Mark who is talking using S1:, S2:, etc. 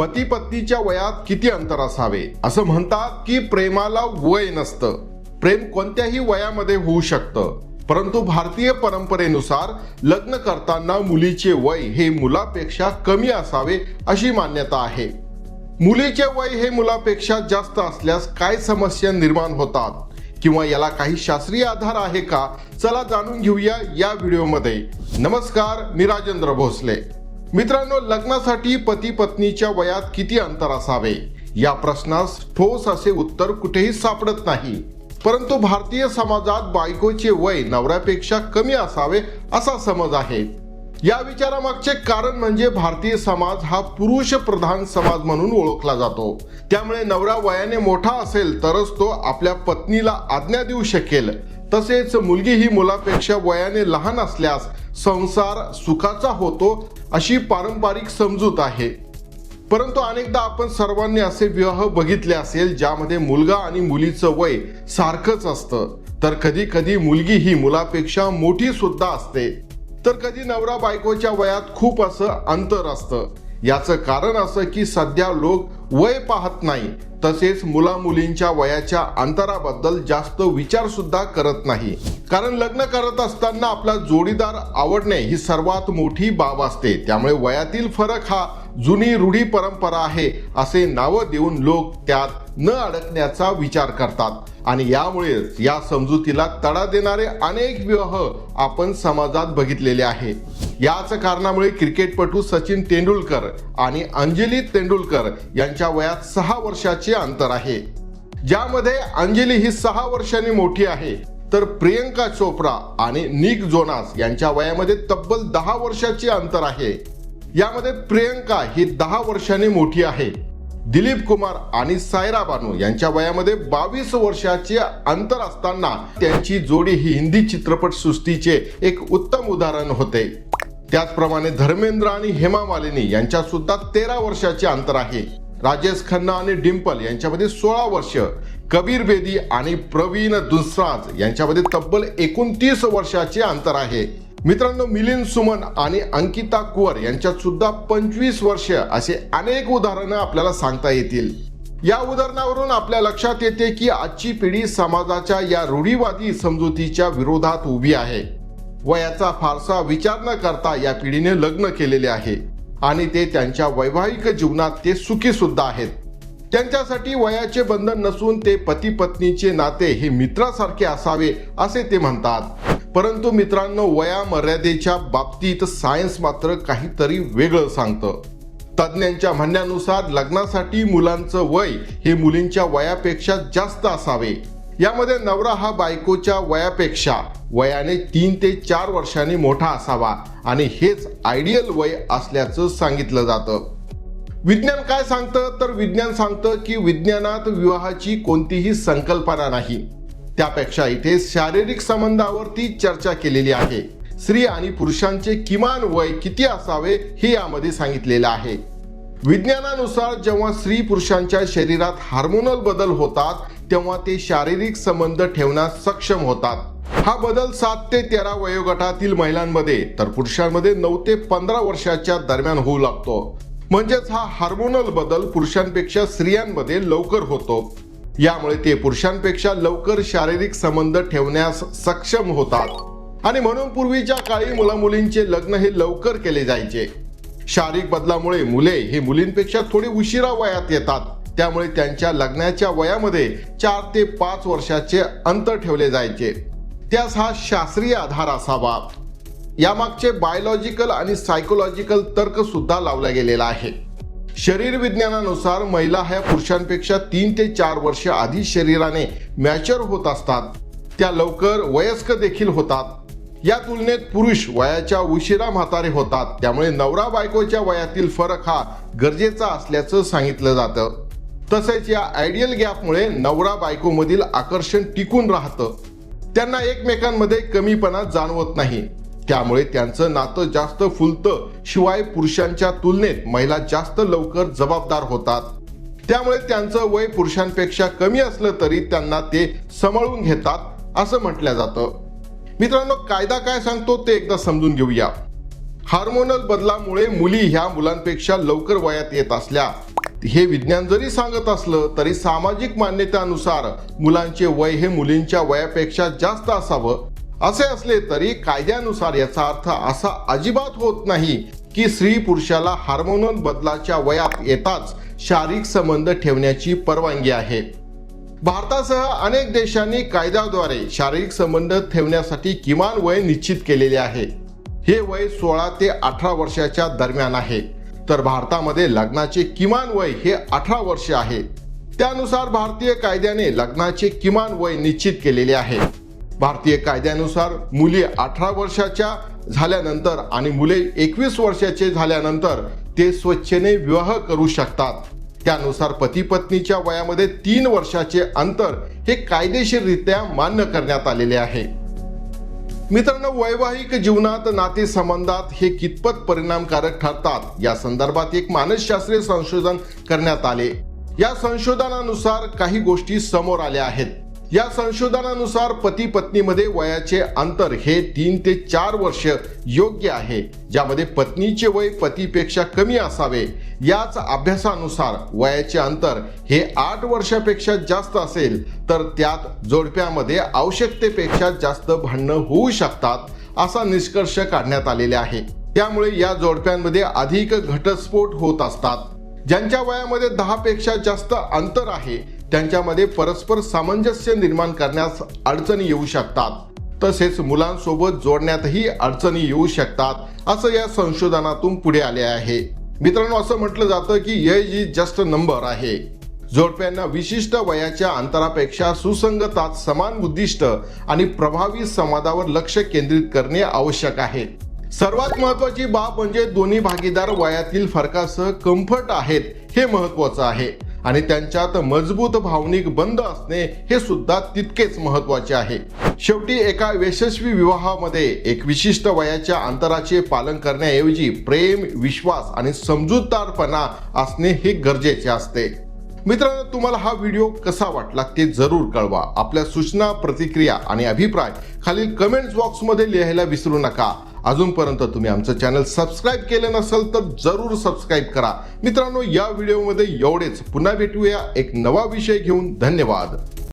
S1: पती पत्नीच्या वयात किती अंतर असावे? असं म्हणतात की प्रेमाला वय नसतं. प्रेम कोणत्याही वयामध्ये होऊ शकतं. परंतु भारतीय परंपरेनुसार लग्न करताना मुलीचे वय हे मुलापेक्षा कमी असावे अशी मान्यता आहे. मुलीचे वय हे मुलापेक्षा जास्त असल्यास काय समस्या निर्माण होतात? किंवा याला काही शास्त्रीय आधार आहे का? चला जाणून घेऊया या व्हिडिओमध्ये. नमस्कार मी राजेंद्र भोसले. मित्रांनो लग्नासाठी पती पत्नीच्या वयात किती अंतर असावे? या प्रश्नास ठोस असे उत्तर कुठेही सापडत नाही. परंतु भारतीय समाजात बायकोचे वय नवऱ्यापेक्षा कमी असावे असा समज आहे. या विचारामागचे कारण म्हणजे भारतीय समाज हा पुरुष प्रधान समाज म्हणून ओळखला जातो. त्यामुळे नवरा वयाने मोठा असेल तरच तो आपल्या पत्नीला आज्ञा देऊ शकेल. तसेच मुलगी ही मुलापेक्षा वयाने लहान असल्यास संसार सुखाचा होतो अशी पारंपरिक समजूत आहे. परंतु अनेकदा आपण सर्वांनी असे विवाह बघितले असेल ज्यामध्ये मुलगा आणि मुलीचं वय सारखंच असतं. तर कधी कधी मुलगी ही मुलापेक्षा मोठी सुद्धा असते. तर कधी नवरा बायकोच्या वयात खूप असं अंतर असतं. याचं कारण असं की सध्या लोक वय पाहत नाही. तसेच मुलामुलींच्या वयाच्या अंतराबद्दल जास्त विचार सुद्धा करत नाही. कारण लग्न करत असताना आपला जोडीदार आवडणे ही सर्वात मोठी बाब असते. त्यामुळे वयातील फरक हा जुनी रूढी परंपरा आहे असे नावं देऊन लोक त्यात न अडकण्याचा विचार करतात. आणि यामुळेच या समजुतीला तडा देणारे अनेक विवाह आपण समाजात बघितलेले आहे. याच कारणामुळे क्रिकेटपटू सचिन तेंडुलकर आणि अंजली तेंडुलकर यांच्या वयात सहा वर्षाचे अंतर आहे. ज्यामध्ये अंजली ही सहा वर्षांनी मोठी आहे. तर प्रियंका चोप्रा आणि निक जोनास यांच्या वयामध्ये तब्बल दहा वर्षाचे अंतर आहे. यामध्ये प्रियंका ही दहा वर्षांनी मोठी आहे. दिलीप कुमार आणि सायरा बानू यांच्या वयामध्ये बावीस वर्षाचे अंतर असताना त्यांची जोडी ही हिंदी चित्रपट सृष्टीचे एक उत्तम उदाहरण होते. त्याचप्रमाणे धर्मेंद्र आणि हेमा मालिनी यांच्या सुद्धा तेरा वर्षाचे अंतर आहे. राजेश खन्ना आणि डिम्पल यांच्यामध्ये सोळा वर्ष कबीर बेदी आणि प्रवीण दुसराज यांच्यामध्ये तब्बल एकोणतीस वर्षाचे अंतर आहे. मित्रांनो मिलिंद सुमन आणि अंकिता कुवर यांच्यात सुद्धा पंचवीस वर्ष असे अनेक उदाहरणं आपल्याला सांगता येतील. या उदाहरणावरून आपल्या लक्षात येते की आजची पिढी समाजाच्या या रूढीवादी समजुतीच्या विरोधात उभी आहे. वयाचा फारसा विचार न करता या पिढीने लग्न केलेले आहे आणि ते त्यांच्या वैवाहिक जीवनात ते सुखी सुद्धा आहेत. त्यांच्यासाठी वयाचे बंधन नसून ते पती पत्नीचे नाते हे मित्रासारखे असावे असे ते म्हणतात. परंतु मित्रांनो वया मर्यादेच्या बाबतीत सायन्स मात्र काहीतरी वेगळं सांगतं. तज्ज्ञांच्या म्हणण्यानुसार लग्नासाठी मुलांचं वय हे मुलींच्या वयापेक्षा जास्त असावे. यामध्ये नवरा हा बायकोच्या वयापेक्षा वयाने तीन ते चार वर्षांनी मोठा असावा आणि हेच आयडियल वय असल्याचं सांगितलं जातं. विज्ञान काय सांगतं? तर विज्ञान सांगतं की विज्ञानात विवाहाची कोणतीही संकल्पना नाही. त्यापेक्षा इथे शारीरिक संबंधावरती चर्चा केलेली आहे. स्त्री आणि पुरुषांचे किमान वय किती असावे हे यामध्ये सांगितलेलं आहे. विज्ञानानुसार जेव्हा स्त्री पुरुषांच्या शरीरात हार्मोनल बदल होतात तेव्हा ते शारीरिक संबंध ठेवण्यास सक्षम होतात. हा बदल सात ते तेरा वयोगटातील महिलांमध्ये तर पुरुषांमध्ये नऊ ते पंधरा वर्षाच्या दरम्यान होऊ लागतो. म्हणजेच हा हार्मोनल बदल पुरुषांपेक्षा स्त्रियांमध्ये लवकर होतो. यामुळे ते पुरुषांपेक्षा लवकर शारीरिक संबंध ठेवण्यास सक्षम होतात. आणि म्हणून पूर्वीच्या काळी मुला मुलींचे लग्न हे लवकर केले जायचे. शारीरिक बदलामुळे मुले हे मुलींपेक्षा थोडे उशिरा वयात येतात. त्यामुळे त्यांच्या लग्नाच्या वयामध्ये चार ते पाच वर्षाचे अंतर ठेवले जायचे. त्यास हा शास्त्रीय आधार असावा. यामागचे बायोलॉजिकल आणि सायकोलॉजिकल तर्क सुद्धा लावला गेलेला आहे. शरीर विज्ञानानुसार महिला ह्या पुरुषांपेक्षा तीन ते चार वर्ष आधी शरीराने मॅच्युअर होत असतात. त्या लवकर वयस्क देखील होतात. या तुलनेत पुरुष वयाच्या उशिरा म्हातारे होतात. त्यामुळे नवरा बायकोच्या वयातील फरक हा गरजेचा असल्याचं सांगितलं जातं. तसेच या आयडियल गॅपमुळे नवरा बायकोमधील आकर्षण टिकून राहतं. त्यांना एकमेकांमध्ये कमीपणा जाणवत नाही. त्यामुळे त्यांचं नातं जास्त फुलतं. शिवाय पुरुषांच्या तुलनेत महिला जास्त लवकर जबाबदार होतात. त्यामुळे त्यांचं वय पुरुषांपेक्षा कमी असलं तरी त्यांना ते सांभाळून घेतात असं म्हटलं जातं. मित्रांनो कायदा काय सांगतो ते एकदा समजून घेऊया. हार्मोनल बदलामुळे मुली ह्या मुलांपेक्षा लवकर वयात येत असल्या. हे विज्ञान जरी सांगत असलं तरी सामाजिक मान्यतेनुसार मुलांचे वय हे मुलींच्या वयापेक्षा जास्त असावं असे असले तरी कायद्यानुसार याचा अर्थ असा अजिबात होत नाही की स्त्री पुरुषाला हार्मोनल बदलाच्या वयात येताच शारीरिक संबंध ठेवण्याची परवानगी आहे. भारतासह अनेक देशांनी कायद्याद्वारे शारीरिक संबंध ठेवण्यासाठी किमान वय निश्चित केलेले आहे. हे वय सोळा ते अठरा वर्षाच्या दरम्यान आहे. तर भारतामध्ये लग्नाचे किमान वय हे अठरा वर्ष आहे. त्यानुसार भारतीय कायद्याने लग्नाचे किमान वय निश्चित केलेले आहे. भारतीय कायद्यानुसार मुली अठरा वर्षाच्या झाल्यानंतर आणि मुले एकवीस वर्षाचे झाल्यानंतर ते स्वच्छेने विवाह करू शकतात. त्यानुसार पती पत्नीच्या वयामध्ये तीन वर्षाचे अंतर हे कायदेशीररित्या मान्य करण्यात आलेले आहे. मित्रांनो वैवाहिक जीवनात नाते संबंधात हे कितपत परिणामकारक ठरतात? या संदर्भात एक मानसशास्त्रीय संशोधन करण्यात आले. या संशोधनानुसार काही गोष्टी समोर आल्या आहेत. या संशोधनानुसार पती पत्नीमध्ये वयाचे अंतर हे तीन ते चार वर्ष योग्य आहे ज्यामध्ये पत्नीचे वय पतीपेक्षा कमी असावे. याच अभ्यासानुसार वयाचे अंतर हे आठ वर्षापेक्षा जास्त असेल तर त्यात जोडप्यामध्ये आवश्यकतेपेक्षा जास्त भांडणं होऊ शकतात असा निष्कर्ष काढण्यात आलेला आहे. त्यामुळे या जोडप्यांमध्ये अधिक घटस्फोट होत असतात. ज्यांच्या वयामध्ये दहा पेक्षा जास्त अंतर आहे त्यांच्यामध्ये परस्पर सामंजस्य निर्माण करण्यास अडचणी येऊ शकतात. तसेच मुलांसोबत जोडण्यातही अडचणी येऊ शकतात असं या संशोधनातून पुढे आले आहे. मित्रांनो असं म्हटलं जातं की एज इज जस्ट नंबर आहे. जोडप्यांना विशिष्ट वयाच्या अंतरापेक्षा सुसंगतात समान उद्दिष्ट आणि प्रभावी संवादावर लक्ष केंद्रित करणे आवश्यक आहे. सर्वात महत्वाची बाब म्हणजे दोन्ही भागीदार वयातील फरकासह कम्फर्ट आहेत हे महत्वाचं आहे. आणि त्यांच्यात मजबूत भावनिक बंध असणे हे सुद्धा तितकेच महत्त्वाचे आहे. शेवटी एका यशस्वी विवाहामध्ये एक विशिष्ट वयाच्या अंतराचे पालन करण्याऐवजी प्रेम विश्वास आणि समजूतदारपणा असणे हे गरजेचे असते. मित्रांनो तुम्हाला हा व्हिडिओ कसा वाटला ते जरूर कळवा. आपल्या सूचना प्रतिक्रिया आणि अभिप्राय खालील कमेंट्स बॉक्समध्ये लिहायला विसरू नका. अजूनपर्यंत तुम्ही आमचं चॅनल सबस्क्राईब केलं नसेल तर जरूर सबस्क्राईब करा. मित्रांनो या व्हिडिओमध्ये एवढेच. पुन्हा भेटूया. एक नवा विषय घेऊन धन्यवाद.